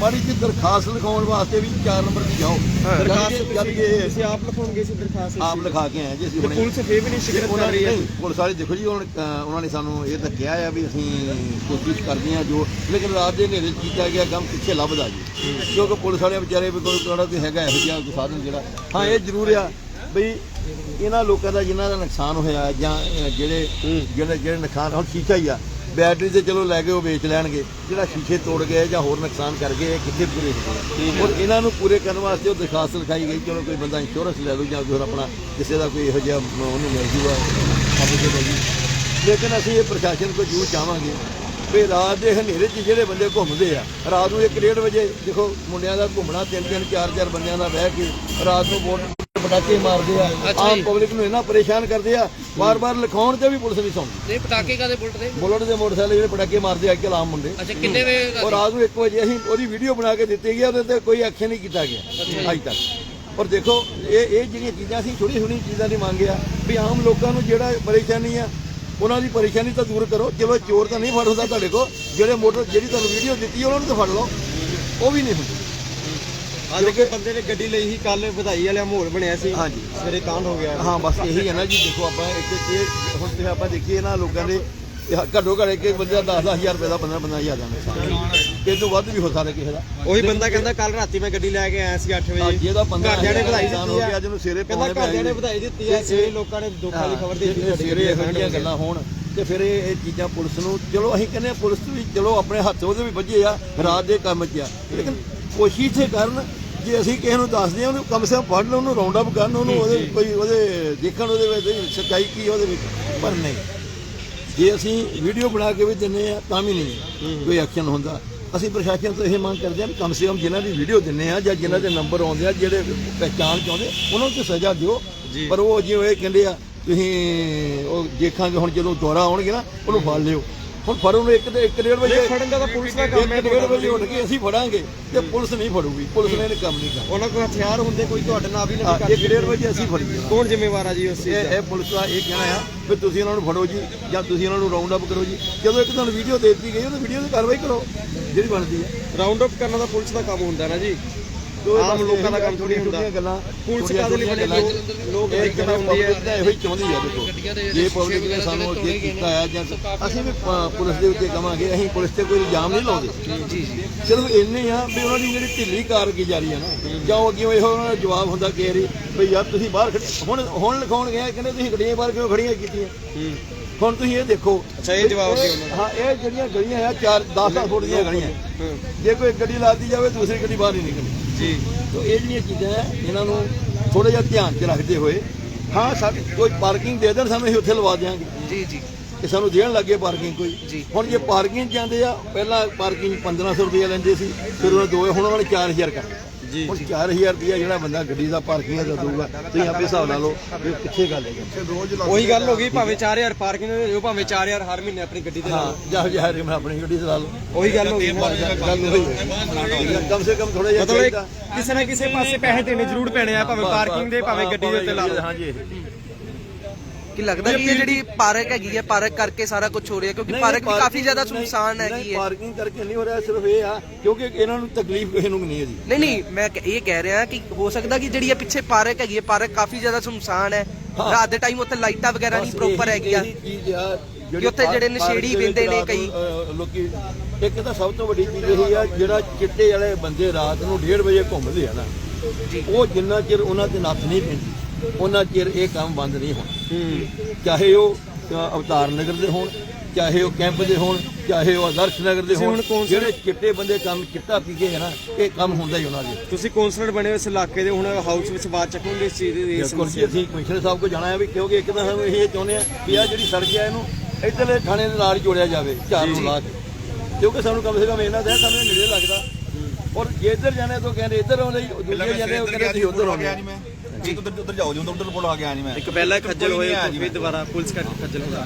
ਮਾੜੀ ਜਿਹੀ ਦਰਖਾਸਤ ਲਿਖਾਉਣ ਵਾਸਤੇ ਵੀ 4 ਨੰਬਰ 'ਤੇ ਜਾਓ। ਦਰਖਾਸਤ ਜਦ ਕਿ ਇਹ ਤੁਸੀਂ ਆਪ ਲਿਖਾਉਣਗੇ ਸੀ ਦਰਖਾਸਤ ਆਪ ਲਿਖਾ ਕੇ ਆਏ ਜੀ ਅਸੀਂ ਪੁਲਿਸ ਫੇਰ ਵੀ ਨਹੀਂ ਸ਼ਿਕਾਇਤ ਕਰ ਰਹੀ ਹੈ। ਪੁਲਿਸ ਵਾਲੇ ਦੇਖੋ ਜੀ ਹੁਣ ਉਹਨਾਂ ਨੇ ਸਾਨੂੰ ਇਹ ਤਾਂ ਕਿਹਾ ਆ ਵੀ ਅਸੀਂ ਕੋਸ਼ਿਸ਼ ਕਰਦੇ ਹਾਂ ਜੋ ਲੇਕਿਨ ਰਾਤ ਦੇ ਹਨੇਰੇ 'ਚ ਕੀਤਾ ਗਿਆ ਕੰਮ ਪਿੱਛੇ ਲੱਭਦਾ ਜੀ। ਕਿਉਂਕਿ ਪੁਲਿਸ ਵਾਲੇ ਵਿਚਾਰੇ ਵੀ ਕੋਈ ਥੋੜਾ ਕੋਈ ਹੈਗਾ ਇਹੋ ਜਿਹਾ ਸਾਧਨ ਜਿਹੜਾ। ਹਾਂ ਇਹ ਜ਼ਰੂਰ ਆ ਬਈ ਇਹਨਾਂ ਲੋਕਾਂ ਦਾ ਜਿਨ੍ਹਾਂ ਦਾ ਨੁਕਸਾਨ ਹੋਇਆ ਜਾਂ ਜਿਹੜੇ ਜਿਹੜੇ ਜਿਹੜੇ ਨੁਕਸਾਨ ਹੁਣ ਸ਼ੀਸ਼ਾ ਹੀ ਆ। ਬੈਟਰੀ ਤੇ ਚਲੋ ਲੈ ਕੇ ਉਹ ਵੇਚ ਲੈਣਗੇ। ਜਿਹੜਾ ਸ਼ੀਸ਼ੇ ਤੋੜ ਗਏ ਜਾਂ ਹੋਰ ਨੁਕਸਾਨ ਕਰ ਗਏ ਕਿੱਥੇ ਪੂਰੇ ਹੋਣਗੇ ਔਰ ਇਹਨਾਂ ਨੂੰ ਪੂਰੇ ਕਰਨ ਵਾਸਤੇ ਉਹ ਦਰਖਾਸਤ ਲਿਖਾਈ ਗਈ ਚਲੋ ਕੋਈ ਬੰਦਾ ਇੰਸ਼ੋਰੈਂਸ ਲੈ ਲਓ ਜਾਂ ਕੋਈ ਹੋਰ ਆਪਣਾ ਕਿਸੇ ਦਾ ਕੋਈ ਇਹੋ ਜਿਹਾ ਉਹਨੂੰ ਮਿਲ ਜੂਗਾ। ਜੀ। ਲੇਕਿਨ ਅਸੀਂ ਇਹ ਪ੍ਰਸ਼ਾਸਨ ਕੋਲ ਜ਼ਰੂਰ ਚਾਹਾਂਗੇ ਵੀ ਰਾਤ ਦੇ ਹਨੇਰੇ 'ਚ ਜਿਹੜੇ ਬੰਦੇ ਘੁੰਮਦੇ ਆ ਰਾਤ ਨੂੰ 1:30 ਵਜੇ ਦੇਖੋ ਮੁੰਡਿਆਂ ਦਾ ਘੁੰਮਣਾ ਤਿੰਨ ਤਿੰਨ ਚਾਰ ਚਾਰ ਬੰਦਿਆਂ ਦਾ ਬਹਿ ਕੇ ਰਾਤ ਨੂੰ ਵੋਟ ਪਟਾਕੇ ਮਾਰਦੇ ਆ। ਆਮ ਪਬਲਿਕ ਨੂੰ ਇੰਨਾ ਪਰੇਸ਼ਾਨ ਕਰਦੇ ਆ ਵਾਰ-ਵਾਰ ਲਿਖਾਉਣ ਤੇ ਵੀ ਪੁਲਿਸ ਨਹੀਂ ਸੌਂਦੀ ਨਹੀਂ ਪਟਾਕੇ ਕਾਦੇ ਬੁਲਟ ਦੇ? ਬੁਲਟ ਦੇ ਮੋਟਰਸਾਈਕਲ ਜਿਹੜੇ ਪਟਾਕੇ ਮਾਰਦੇ ਆ ਕਿ ਆਮ ਮੁੰਡੇ। ਅੱਛਾ ਕਿੰਨੇ ਵੇ ਔਰ ਰਾਤ ਨੂੰ 1 ਵਜੇ ਅਸੀਂ ਉਹਦੀ ਵੀਡੀਓ ਬਣਾ ਕੇ ਦਿੱਤੀ ਗਈ ਉਹਦੇ ਤੇ ਕੋਈ ਐਕਸ਼ਨ ਨਹੀਂ ਕੀਤਾ ਗਿਆ ਅੱਜ ਤੱਕ। ਔਰ ਦੇਖੋ ਇਹ ਇਹ ਜਿਹੜੀਆਂ ਚੀਜ਼ਾਂ ਅਸੀਂ ਛੋਟੀ ਛੋਟੀ ਚੀਜ਼ਾਂ ਦੀ ਮੰਗ ਆ ਵੀ ਆਮ ਲੋਕਾਂ ਨੂੰ ਜਿਹੜਾ ਪਰੇਸ਼ਾਨੀ ਆ ਉਹਨਾਂ ਦੀ ਪਰੇਸ਼ਾਨੀ ਤਾਂ ਦੂਰ ਕਰੋ। ਚਲੋ ਚੋਰ ਤਾਂ ਨਹੀਂ ਫੜ ਹੁੰਦਾ ਤੁਹਾਡੇ ਕੋਲ ਜਿਹੜੇ ਮੋਟਰ ਜਿਹੜੀ ਤੁਹਾਨੂੰ ਵੀਡੀਓ ਦਿੱਤੀ ਉਹਨਾਂ ਨੂੰ ਤਾਂ ਫੜ ਲਓ। ਉਹ ਵੀ ਨਹੀਂ ਹੁੰਦੀ। ਆ ਦੇਖੋ ਬੰਦੇ ਨੇ ਗੱਡੀ ਲਈ ਸੀ ਕੱਲ ਵਧਾਈ ਵਾਲਾ ਮਾਹੌਲ ਬਣਿਆ ਸੀ। ਹਾਂਜੀ। ਸਵੇਰੇ ਕਾਂਡ ਹੋ ਗਿਆ। ਹਾਂ ਬਸ ਇਹੀ ਹੈ ਨਾ ਜੀ ਦੇਖੋ ਆਪਾਂ ਇੱਕ ਇਹ ਹੁਣ ਤੇ ਆਪਾਂ ਦੇਖੀਏ ਨਾ ਲੋਕਾਂ ਦੇ ਘੱਟੋ ਘੱਟ ਇੱਕ ਬੰਦੇ ਦਾ 10 ਹਜ਼ਾਰ ਰੁਪਏ ਦਾ 15 15 ਹਜ਼ਾਰ ਦਾ ਨੁਕਸਾਨ ਇਹ ਤੋਂ ਵੱਧ ਵੀ ਹੋ ਸਕਦਾ ਕਿਸੇ ਦਾ। ਉਹੀ ਬੰਦਾ ਕਹਿੰਦਾ ਕੱਲ ਰਾਤੀ ਮੈਂ ਗੱਡੀ ਲੈ ਕੇ ਆਇਆ ਸੀ 8 ਅੱਜ ਵਜੇ ਇਹਦਾ 15 ਘਰਦਿਆਂ ਨੇ ਵਧਾਈ ਦਿੱਤੀ ਹੋ ਆ। ਅੱਜ ਨੂੰ ਸਿਰੇ ਪਾਉਣੇ ਘਰਦਿਆਂ ਨੇ ਪੈ ਵਧਾਈ ਦਿੱਤੀ ਆ ਸਵੇਰੇ ਲੋਕਾਂ ਨੇ ਦੁੱਖਾਂ ਦੀ ਖਬਰ ਦਿੱਤੀ ਜੇ ਸਵੇਰੇ ਇਹੋ ਜਿਹੀਆਂ ਗੱਲਾਂ ਹੋਣ ਤੇ ਫਿਰ ਇਹ ਇਹ ਚੀਜ਼ਾਂ ਪੁਲਿਸ ਨੂੰ ਚਲੋ ਅਸੀਂ ਕਹਿੰਦੇ ਹਾਂ ਪੁਲਿਸ ਵੀ ਚਲੋ ਆਪਣੇ ਹੱਥ ਉਹਦੇ ਵੀ ਵੱਜੇ ਆ ਰਾਤ ਦੇ ਕੰਮ 'ਚ ਆ। ਲੇਕਿਨ ਕੋਸ਼ਿਸ਼ ਤੇ ਕਰਨ ਜੇ ਅਸੀਂ ਕਿਸੇ ਨੂੰ ਦੱਸਦੇ ਹਾਂ ਉਹਨੂੰ ਕਮ ਸੇ ਕਮ ਫੜ ਲਓ ਉਹਨੂੰ ਰਾਉਂਡ ਅਪ ਕਰਨ ਉਹਨੂੰ ਉਹਦੇ ਕੋਈ ਉਹਦੇ ਦੇਖਣ ਉਹਦੇ ਵਿੱਚ ਸੱਚਾਈ ਕੀ ਉਹਦੇ ਵਿੱਚ। ਪਰ ਨਹੀਂ। ਜੇ ਅਸੀਂ ਵੀਡੀਓ ਬਣਾ ਕੇ ਵੀ ਦਿੰਨੇ ਆ ਤਾਂ ਵੀ ਨਹੀਂ ਕੋਈ ਐਕਸ਼ਨ ਹੁੰਦਾ। ਅਸੀਂ ਪ੍ਰਸ਼ਾਸਨ ਤੋਂ ਇਹ ਮੰਗ ਕਰਦੇ ਹਾਂ ਵੀ ਕਮ ਸੇ ਕਮ ਜਿਨ੍ਹਾਂ ਦੀ ਵੀਡੀਓ ਦਿੰਨੇ ਆ ਜਾਂ ਜਿਨ੍ਹਾਂ ਦੇ ਨੰਬਰ ਆਉਂਦੇ ਆ ਜਿਹੜੇ ਪਹਿਚਾਣ ਚਾਹੁੰਦੇ ਉਹਨਾਂ ਨੂੰ ਸਜ਼ਾ ਦਿਓ। ਪਰ ਉਹ ਜਿਵੇਂ ਇਹ ਕਹਿੰਦੇ ਆ ਤੁਸੀਂ ਉਹ ਦੇਖਾਂਗੇ ਹੁਣ ਜਦੋਂ ਦੁਆਰਾ ਆਉਣਗੇ ਨਾ ਉਹਨੂੰ ਫੜ ਲਿਓ। ਹੁਣ ਫੜਨ ਨੂੰ ਇੱਕ ਤੇ ਇੱਕ ਡੇਢ ਵਜੇ ਫੜਨ ਦਾ ਤਾਂ ਪੁਲਿਸ ਦਾ ਕੰਮ ਹੈ, ਇੱਕ ਡੇਢ ਵਜੇ ਉੱਠ ਕੇ ਅਸੀਂ ਫੜਾਂਗੇ ਤੇ ਪੁਲਿਸ ਨਹੀਂ ਫੜੂਗੀ ਪੁਲਿਸ ਨੇ ਇਹ ਕੰਮ ਨਹੀਂ ਕਰਨਾ। ਉਹਨਾਂ ਕੋਲ ਹਥਿਆਰ ਹੁੰਦੇ ਕੋਈ ਤੁਹਾਡੇ ਨਾਲ ਵੀ ਨਹੀਂ ਇੱਕ ਡੇਢ ਵਜੇ ਅਸੀਂ ਫੜੀਏ ਕੌਣ ਜ਼ਿੰਮੇਵਾਰ ਆ ਜੀ ਉਸ ਚੀਜ਼ ਦਾ? ਇਹ ਪੁਲਿਸ ਦਾ ਇਹ ਕਹਿਣਾ ਆ ਵੀ ਤੁਸੀਂ ਉਹਨਾਂ ਨੂੰ ਫੜੋ ਜੀ ਜਾਂ ਤੁਸੀਂ ਉਹਨਾਂ ਨੂੰ ਰਾਉਂਡ ਅਪ ਕਰੋ ਜੀ। ਜਦੋਂ ਇੱਕ ਤੁਹਾਨੂੰ ਵੀਡੀਓ ਦੇ ਦਿੱਤੀ ਗਈ ਉਹ ਵੀਡੀਓ ਦੀ ਕਾਰਵਾਈ ਕਰੋ ਜਿਹੜੀ ਬਣਦੀ ਹੈ। ਰਾਉਂਡ ਅਪ ਕਰਨਾ ਤਾਂ ਪੁਲਿਸ ਦਾ ਕੰਮ ਹੁੰਦਾ ਨਾ ਜੋ। ਆਮ ਲੋਕਾਂ ਦਾ ਕੰਮ ਥੋੜ੍ਹੀ ਹੁੰਦਾ। ਗੱਲਾਂ ਪੁਲਿਸ ਕਾਹਦੇ ਲਈ ਬਣੇ? ਲੋਕ ਹੁੰਦੀ ਹੈ। public ਤਾਂ ਇਹੋ ਹੀ ਚਾਹੁੰਦੀ ਹੈ ਦੇਖੋ ਜੇ ਪਬਲਿਕ ਨੇ ਸਾਨੂੰ ਅੱਗੇ ਕੀਤਾ ਹੈ ਜਾਂ ਅਸੀਂ ਵੀ ਪੁਲਿਸ ਦੇ ਉੱਤੇ ਕਵਾਂਗੇ ਅਸੀਂ ਪੁਲਿਸ ਤੇ ਕੋਈ ਇਲਜ਼ਾਮ ਨਹੀਂ ਲਾਉਂਦੇ ਜੀ ਜੀ ਸਿਰਫ ਇੰਨੇ ਆ ਵੀ ਉਹਨਾਂ ਦੀ ਜਿਹੜੀ ਢਿੱਲੀ ਕਾਰਗੁਜ਼ਾਰੀ ਆ ਨਾ ਜਾਂ ਉਹ ਅੱਗੇ ਇਹੋ ਉਹਨਾਂ ਦਾ ਜਵਾਬ ਹੁੰਦਾ ਕਿ ਰੀ ਵੀ ਯਾਰ ਤੁਸੀਂ ਬਾਹਰ ਖੜੇ ਹੁਣ ਹੁਣ ਲਿਖਾਉਣ ਗਏ ਕਹਿੰਦੇ ਤੁਸੀਂ ਗੱਡੀਆਂ ਬਾਹਰ ਕਿਉਂ ਖੜੀਆਂ ਕੀਤੀਆਂ ਹੁਣ ਤੁਸੀਂ ਇਹ ਦੇਖੋ ਅੱਛਾ, ਇਹ ਜਵਾਬ ਦਿਓ ਉਹਨਾਂ ਹਾਂ ਇਹ ਜਿਹੜੀਆਂ ਗਲੀਆਂ ਆ ਚਾਰ 10 10 ਫੁੱਟ ਦੀਆਂ ਗਲੀਆਂ ਜੇ ਕੋਈ ਗੱਡੀ ਲਾਦੀ ਜਾਵੇ ਦੂਸਰੀ ਗੱਡੀ ਬਾਹਰ ਨਹੀਂ ਨਿਕਲਦੀ ਜੀ। ਤੋ ਇਹ ਜਿਹੜੀਆਂ ਚੀਜ਼ਾਂ ਹੈ ਇਹਨਾਂ ਨੂੰ ਥੋੜਾ ਜਿਹਾ ਧਿਆਨ 'ਚ ਰੱਖਦੇ ਹੋਏ ਹਾਂ ਸਾਡੀ ਕੋਈ ਪਾਰਕਿੰਗ ਦੇ ਦੇਣ ਸਾਨੂੰ ਅਸੀਂ ਉੱਥੇ ਲਵਾ ਦਿਆਂਗੇ। ਜੀ ਜੀ। ਕਿ ਸਾਨੂੰ ਦੇਣ ਲੱਗੇ ਪਾਰਕਿੰਗ ਕੋਈ। ਹੁਣ ਜੇ ਪਾਰਕਿੰਗ ਜਾਂਦੇ ਆ ਪਹਿਲਾਂ ਪਾਰਕਿੰਗ 1500 ਰੁਪਏ ਲੈਂਦੇ ਸੀ ਫਿਰ ਉਹਨਾਂ ਦੋ ਹੁਣ ਉਹਨਾਂ ਨੇ 4000 ਕਰ ਹੁਣ 4000 ਰੁਪਏ ਜਿਹੜਾ ਬੰਦਾ ਗੱਡੀ ਦਾ ਪਾਰਕਿੰਗ ਦਾ ਦਊਗਾ ਤੁਸੀਂ ਆਪੇ ਹਿਸਾਬ ਲਾ ਲਓ ਵੀ ਕਿੱਥੇ ਗੱਲ ਹੈ ਉਹੀ ਗੱਲ ਹੋ ਗਈ ਭਾਵੇਂ 4000 ਪਾਰਕਿੰਗ ਦੇ ਦਿਓ ਭਾਵੇਂ 4000 ਹਰ ਮਹੀਨੇ ਆਪਣੀ ਗੱਡੀ ਤੇ ਲਾ ਲਓ। ਜਾ ਜਾ ਮੈਂ ਆਪਣੀ ਗੱਡੀ ਚਲਾ ਲਓ। ਉਹੀ ਗੱਲ ਹੋ ਗਈ। ਗੱਲ ਹੋਈ। ਕਮ ਸੇ ਕਮ ਥੋੜਾ ਜਿਹਾ ਕਿਸੇ ਨਾ ਕਿਸੇ ਪਾਸੇ ਪੈਸੇ ਦੇਣੇ ਜ਼ਰੂਰ ਪੈਣੇ ਆ ਭਾਵੇਂ ਪਾਰਕਿੰਗ ਦੇ ਭਾਵੇਂ ਗੱਡੀ ਦੇ ਉੱਤੇ ਲਾ ਲਓ। ਹਾਂਜੀ ਕੀ ਲੱਗਦਾ ਕਿ ਇਹ ਜਿਹੜੀ ਪਾਰਕ ਹੈਗੀ ਹੈ ਪਾਰਕ ਕਰਕੇ ਸਾਰਾ ਕੁਝ ਹੋ ਰਿਹਾ ਕਿਉਂਕਿ ਪਾਰਕ ਵੀ ਕਾਫੀ ਜ਼ਿਆਦਾ ਸੁਨਸਾਨ ਹੈਗੀ ਹੈ। ਪਾਰਕਿੰਗ ਕਰਕੇ ਨਹੀਂ ਹੋ ਰਿਹਾ ਸਿਰਫ ਇਹ ਆ ਕਿਉਂਕਿ ਇਹਨਾਂ ਨੂੰ ਤਕਲੀਫ ਕਿਸੇ ਨੂੰ ਨਹੀਂ ਹੈ ਜੀ। ਨਹੀਂ ਨਹੀਂ ਮੈਂ ਇਹ ਕਹਿ ਰਿਹਾ ਕਿ ਹੋ ਸਕਦਾ ਕਿ ਜਿਹੜੀ ਇਹ ਪਿੱਛੇ ਪਾਰਕ ਹੈਗੀ ਹੈ ਪਾਰਕ ਕਾਫੀ ਜ਼ਿਆਦਾ ਸੁਨਸਾਨ ਹੈ। ਰਾਤ ਦੇ ਟਾਈਮ ਉੱਥੇ ਲਾਈਟਾਂ ਵਗੈਰਾ ਨਹੀਂ ਪ੍ਰੋਪਰ ਹੈਗੀਆਂ। ਕਿ ਉੱਥੇ ਜਿਹੜੇ ਨਸ਼ੇੜੀ ਦੇ ਵਿੱਚ ਬਹਿੰਦੇ ਨੇ ਕਈ। ਲੋਕੀ ਇੱਕ ਤਾਂ ਸਭ ਤੋਂ ਵੱਡੀ ਚੀਜ਼ ਇਹ ਆ ਜਿਹੜਾ ਚਿੱਟੇ ਵਾਲੇ ਬੰਦੇ ਰਾਤ ਨੂੰ 1:30 ਵਜੇ ਘੁੰਮਦੇ ਆ ਨਾ ਉਹ ਜਿੰਨਾ ਚਿਰ ਉਹਨਾਂ ਤੇ ਨੱਥ ਨਹੀਂ ਪੈਂਦੀ ਉਹਨਾਂ ਚਿਰ ਇਹ ਕੰਮ ਬੰਦ ਨਹੀਂ ਹੋਣਾ। ਚਾਹੇ ਉਹ ਅਵਤਾਰ ਨਗਰ ਦੇ ਹੋਣ ਚਾਹੇ ਉਹ ਕੈਂਪ ਦੇ ਹੋਣ ਚਾਹੇ ਉਹ ਆਦਰਸ਼ ਨਗਰ ਦੇ ਤੁਸੀਂ ਹੋਣ ਹੁਣ ਕੌਣ ਜਿਹੜੇ ਚਿੱਟੇ ਬੰਦੇ ਕੰਮ ਚਿੱਟਾ ਪੀ ਕੇ ਹੈ ਨਾ ਇਹ ਕੰਮ ਹੁੰਦਾ ਹੀ ਉਹਨਾਂ ਦੇ। ਤੁਸੀਂ ਕੌਂਸਲਰ ਬਣੇ ਹੋ ਇਸ ਇਲਾਕੇ ਦੇ ਹੁਣ ਹਾਊਸ ਵਿੱਚ ਬਾਤ ਚੱਕੋਗੇ ਇਸ ਚੀਜ਼ ਦੀ ਇਸ ਬਿਲਕੁਲ ਜੀ ਸਮੱਸਿਆ ਅਸੀਂ ਕਮਿਸ਼ਨਰ ਸਾਹਿਬ ਕੋ ਜਾਣਾ ਹੈ ਵੀ ਕਿਉਂਕਿ ਇੱਕ ਤਾਂ ਸਾਨੂੰ ਇਹ ਚਾਹੁੰਦੇ ਆ ਵੀ ਆ ਜਿਹੜੀ ਸੜਕ ਹੈ ਇਹਨੂੰ ਇੱਧਰਲੇ ਥਾਣੇ ਦੇ ਨਾਲ ਹੀ ਜੋੜਿਆ ਜਾਵੇ ਚਾਰ ਨੂੰ ਲਾ ਕੇ। ਕਿਉਂਕਿ ਸਾਨੂੰ ਕਮ ਸੇ ਕਮ ਇਹਨਾਂ ਦਾ ਸਾਨੂੰ ਇਹ ਨੇੜੇ ਲੱਗਦਾ ਔਰ ਜੇ ਇੱਧਰ ਜਾਣੇ ਤਾਂ ਕਹਿੰਦੇ ਇੱਧਰ ਆਉਂਦੇ ਜੀ, ਦੂਜੇ ਜਾਂਦੇ ਉਹ ਕਹਿੰਦੇ ਤੁਸੀਂ ਉੱਧਰ ਆਉਂਦੇ ਜੀ। ਉਧਰ ਉਧਰ ਜਾਓ ਜੀ ਉਧਰ ਉਧਰ ਪੁਲ ਆ ਗਿਆ ਨਹੀਂ ਮੈਂ। ਇੱਕ ਪਹਿਲਾਂ ਖੱਜਲ ਹੋਏ ਫਿਰ ਦੁਬਾਰਾ ਪੁਲਿਸ ਕਰਕੇ ਖੱਜਲ ਹੋ ਚੱਲ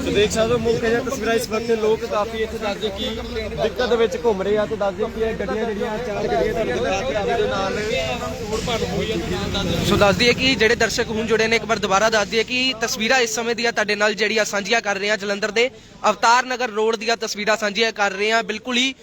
ਸੋ ਦੇਖ ਸਕਦੇ ਹੋ ਮੁੱਖ ਦੀਆਂ ਤਸਵੀਰਾਂ ਇਸ ਵਕਤ ਲੋਕ ਕਾਫੀ ਇੱਥੇ ਦੱਸਦੇ ਕਿ ਦਿੱਕਤ ਦੇ ਵਿੱਚ ਘੁੰਮ ਰਹੇ ਆ ਤੇ ਦੱਸਦੇ ਕਿ ਇਹ ਗੱਡੀਆਂ ਜਿਹੜੀਆਂ ਚਾਰ ਗੱਡੀਆਂ ਤੁਹਾਨੂੰ ਦਿਖਾ ਕੇ ਆਵੇ ਦੇ ਨਾਲ। ਹੈ ਸੋ ਦੱਸ ਦਈਏ ਕਿ ਜਿਹੜੇ ਦਰਸ਼ਕ ਹੁਣ ਜੁੜੇ ਨੇ ਇੱਕ ਵਾਰ ਦੁਬਾਰਾ ਦੱਸ ਦਈਏ ਕਿ ਤਸਵੀਰਾਂ ਇਸ ਸਮੇਂ ਦੀਆਂ ਤੁਹਾਡੇ ਨਾਲ ਜਿਹੜੀਆਂ ਸਾਂਝੀਆਂ ਕਰ ਰਹੇ ਹਾਂ ਜਲੰਧਰ ਦੇ। ਅਵਤਾਰ ਨਗਰ ਰੋਡ ਦੀਆਂ ਤਸਵੀਰਾਂ ਸਾਂਝੀਆਂ ਕਰ ਰਹੇ ਹਾਂ ਬਿਲਕੁਲ ਹੀ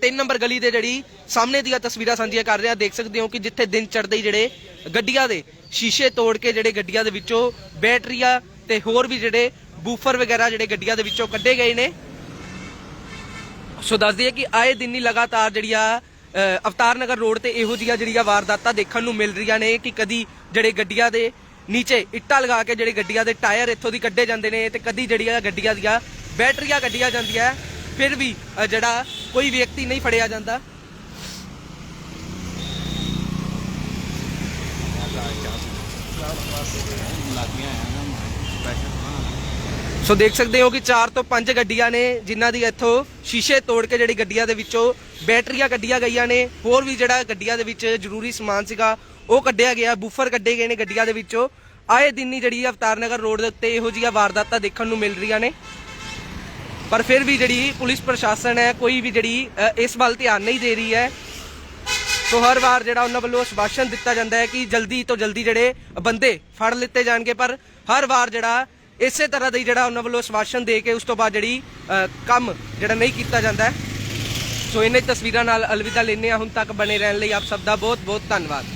3 ਨੰਬਰ ਗਲੀ ਦੇ ਜਿਹੜੀ ਸਾਹਮਣੇ ਦੀਆਂ ਤਸਵੀਰਾਂ ਸਾਂਝੀਆਂ ਕਰ ਰਹੇ ਹਾਂ ਦੇਖ ਸਕਦੇ ਹੋ ਕਿ ਜਿੱਥੇ ਦਿਨ ਚੜਦੇ ਹੀ ਜਿਹੜੇ ਗੱਡੀਆਂ ਦੇ ਸ਼ੀਸ਼ੇ ਤੋੜ ਕੇ ਜਿਹੜੇ ਗੱਡੀਆਂ ਦੇ ਵਿੱਚੋਂ ਬੈਟਰੀਆਂ ਤੇ ਹੋਰ ਵੀ ਜਿਹੜੇ ਬੂਫਰ ਵਗੈਰਾ ਜਿਹੜੇ ਗੱਡੀਆਂ ਦੇ ਵਿੱਚੋਂ ਕੱਢੇ ਗਏ ਨੇ। ਸੋ ਦੱਸ ਦਈਏ ਕਿ ਆਏ ਦਿਨ ਹੀ ਲਗਾਤਾਰ ਜਿਹੜੀਆਂ ਅਵਤਾਰ ਨਗਰ ਰੋਡ ਤੇ ਇਹੋ ਜਿਹੀਆਂ ਜਿਹੜੀਆਂ ਵਾਰਦਾਤਾਂ ਦੇਖਣ ਨੂੰ ਮਿਲ ਰਹੀਆਂ ਨੇ ਕਿ ਕਦੀ ਜਿਹੜੇ ਗੱਡੀਆਂ ਦੇ ਨੀਚੇ ਇੱਟਾਂ ਲਗਾ ਕੇ ਜਿਹੜੇ ਗੱਡੀਆਂ ਦੇ ਟਾਇਰ ਇੱਥੋਂ ਦੀ ਕੱਢੇ ਜਾਂਦੇ ਨੇ ਤੇ ਕਦੀ ਜਿਹੜੀਆਂ ਗੱਡੀਆਂ ਦੀਆਂ ਬੈਟਰੀਆਂ ਕੱਢੀਆਂ ਜਾਂਦੀਆਂ, ਫਿਰ ਵੀ ਜਿਹੜਾ ਕੋਈ ਵਿਅਕਤੀ ਨਹੀਂ ਫੜਿਆ ਜਾਂਦਾ। ਸੋ ਦੇਖ ਸਕਦੇ ਹੋ ਕਿ 4 ਤੋਂ 5 ਗੱਡੀਆਂ ਨੇ ਜਿਨ੍ਹਾਂ ਦੀ ਇੱਥੋਂ ਸ਼ੀਸ਼ੇ ਤੋੜ ਕੇ ਜਿਹੜੀ ਗੱਡੀਆਂ ਦੇ ਵਿੱਚੋਂ ਬੈਟਰੀਆਂ ਕੱਢੀਆਂ ਗਈਆਂ ਨੇ। ਹੋਰ ਵੀ ਜਿਹੜਾ ਗੱਡੀਆਂ ਦੇ ਵਿੱਚ ਜ਼ਰੂਰੀ ਸਮਾਨ ਸੀਗਾ, ਉਹ ਕੱਢਿਆ ਗਿਆ। ਬੂਫਰ ਕੱਢੇ ਗਏ ਨੇ ਗੱਡੀਆਂ ਦੇ ਵਿੱਚੋਂ। ਆਏ ਦਿਨ ਹੀ ਜਿਹੜੀ ਅਵਤਾਰ ਨਗਰ ਰੋਡ ਦੇ ਉੱਤੇ ਇਹੋ ਜਿਹੀਆਂ ਵਾਰਦਾਤਾਂ ਦੇਖਣ ਨੂੰ ਮਿਲ ਰਹੀਆਂ ਨੇ। ਪਰ ਫਿਰ ਵੀ ਜਿਹੜੀ ਪੁਲਿਸ ਪ੍ਰਸ਼ਾਸਨ ਹੈ, ਕੋਈ ਵੀ ਜਿਹੜੀ ਇਸ ਵੱਲ ਧਿਆਨ ਨਹੀਂ ਦੇ ਰਹੀ ਹੈ। ਸੋ ਹਰ ਵਾਰ ਜਿਹੜਾ ਉਹਨਾਂ ਵੱਲੋਂ ਆਸ਼ਵਾਸਨ ਦਿੱਤਾ ਜਾਂਦਾ ਹੈ ਕਿ ਜਲਦੀ ਤੋਂ ਜਲਦੀ ਜਿਹੜੇ ਬੰਦੇ ਫੜ ਲਿੱਤੇ ਜਾਣਗੇ, ਪਰ ਹਰ ਵਾਰ ਜਿਹੜਾ ਇਸੇ ਤਰ੍ਹਾਂ ਦਾ ਜਿਹੜਾ ਉਹਨਾਂ ਵੱਲੋਂ ਆਸ਼ਵਾਸਨ ਦੇ ਕੇ ਉਸ ਤੋਂ ਬਾਅਦ ਜਿਹੜੀ ਕੰਮ ਜਿਹੜਾ ਨਹੀਂ ਕੀਤਾ ਜਾਂਦਾ ਸੋ ਇਹਨਾਂ ਤਸਵੀਰਾਂ ਨਾਲ ਅਲਵਿਦਾ ਲੈਂਦੇ ਹਾਂ। ਹੁਣ ਤੱਕ ਬਣੇ ਰਹਿਣ ਲਈ ਆਪ ਸਭ ਦਾ ਬਹੁਤ ਬਹੁਤ ਧੰਨਵਾਦ।